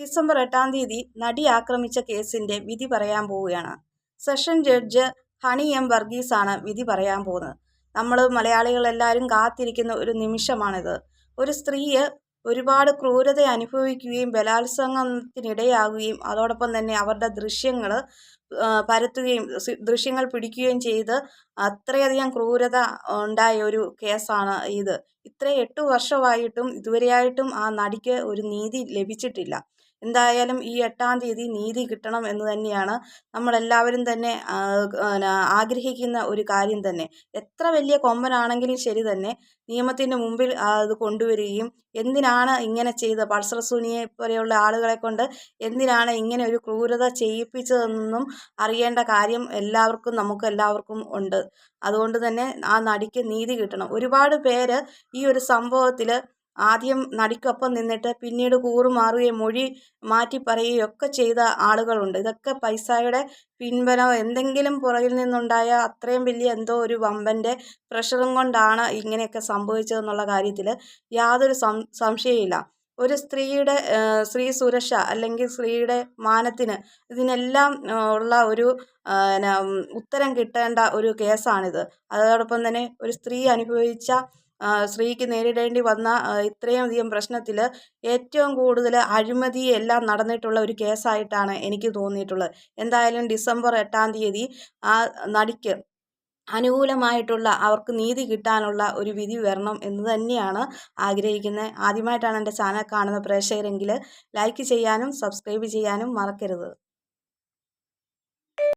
December എട്ടാം തീയതി നടി ആക്രമിച്ച കേസിന്റെ വിധി പറയാൻ പോവുകയാണ്. സെഷൻ ജഡ്ജ് ഹണി എം വർഗീസാണ് വിധി പറയാൻ പോകുന്നത്. നമ്മൾ മലയാളികളെല്ലാവരും കാത്തിരിക്കുന്ന ഒരു നിമിഷമാണിത്. ഒരു സ്ത്രീയെ ഒരുപാട് ക്രൂരത അനുഭവിക്കുകയും ബലാത്സംഗത്തിനിടയാകുകയും അതോടൊപ്പം തന്നെ അവരുടെ ദൃശ്യങ്ങൾ പരത്തുകയും ദൃശ്യങ്ങൾ പിടിക്കുകയും ചെയ്ത് അത്രയധികം ക്രൂരത ഉണ്ടായ ഒരു കേസാണ് ഇത്. ഇത്രയും എട്ട് വർഷമായിട്ടും ഇതുവരെയായിട്ടും ആ നടിക്ക് ഒരു നീതി ലഭിച്ചിട്ടില്ല. എന്തായാലും ഈ എട്ടാം തീയതി നീതി കിട്ടണം എന്ന് തന്നെയാണ് നമ്മളെല്ലാവരും തന്നെ ആഗ്രഹിക്കുന്ന ഒരു കാര്യം തന്നെ. എത്ര വലിയ കൊമ്പനാണെങ്കിലും ശരി തന്നെ നിയമത്തിന്റെ മുമ്പിൽ അത് കൊണ്ടുവരികയും എന്തിനാണ് ഇങ്ങനെ ചെയ്ത് പൾസർ പോലെയുള്ള ആളുകളെ കൊണ്ട് എന്തിനാണ് ഇങ്ങനെ ഒരു ക്രൂരത ചെയ്യിപ്പിച്ചതെന്നും അറിയേണ്ട കാര്യം എല്ലാവർക്കും നമുക്ക് എല്ലാവർക്കും ഉണ്ട്. അതുകൊണ്ട് തന്നെ ആ നടിക്ക് നീതി കിട്ടണം. ഒരുപാട് പേര് ഈ ഒരു സംഭവത്തിൽ ആദ്യം നടിക്കൊപ്പം നിന്നിട്ട് പിന്നീട് കൂറുമാറുകയും മൊഴി മാറ്റി പറയുകയും ഒക്കെ ചെയ്ത ആളുകളുണ്ട്. ഇതൊക്കെ പൈസയുടെ പിൻബലോ എന്തെങ്കിലും പുറകിൽ നിന്നുണ്ടായ അത്രയും വലിയ എന്തോ ഒരു വമ്പന്റെ പ്രഷറും കൊണ്ടാണ് ഇങ്ങനെയൊക്കെ സംഭവിച്ചതെന്നുള്ള കാര്യത്തിൽ യാതൊരു സംശയമില്ല ഒരു സ്ത്രീയുടെ സ്ത്രീ സുരക്ഷ അല്ലെങ്കിൽ സ്ത്രീയുടെ മാനത്തിന് ഇതിനെല്ലാം ഉള്ള ഒരു ഉത്തരം കിട്ടേണ്ട ഒരു കേസാണിത്. അതോടൊപ്പം തന്നെ ഒരു സ്ത്രീ അനുഭവിച്ച സ്ത്രീക്ക് നേരിടേണ്ടി വന്ന ഇത്രയും അധികം പ്രശ്നത്തിൽ ഏറ്റവും കൂടുതൽ അഴിമതി എല്ലാം നടന്നിട്ടുള്ള ഒരു കേസായിട്ടാണ് എനിക്ക് തോന്നിയിട്ടുള്ളത്. എന്തായാലും ഡിസംബർ എട്ടാം തീയതി ആ നടിക്ക് അനുകൂലമായിട്ടുള്ള അവർക്ക് നീതി കിട്ടാനുള്ള ഒരു വിധി വരണം എന്ന് തന്നെയാണ് ആഗ്രഹിക്കുന്നത്. ആദ്യമായിട്ടാണ് എന്റെ ചാനൽ കാണുന്ന പ്രേക്ഷകരെങ്കിൽ ലൈക്ക് ചെയ്യാനും സബ്സ്ക്രൈബ് ചെയ്യാനും മറക്കരുത്.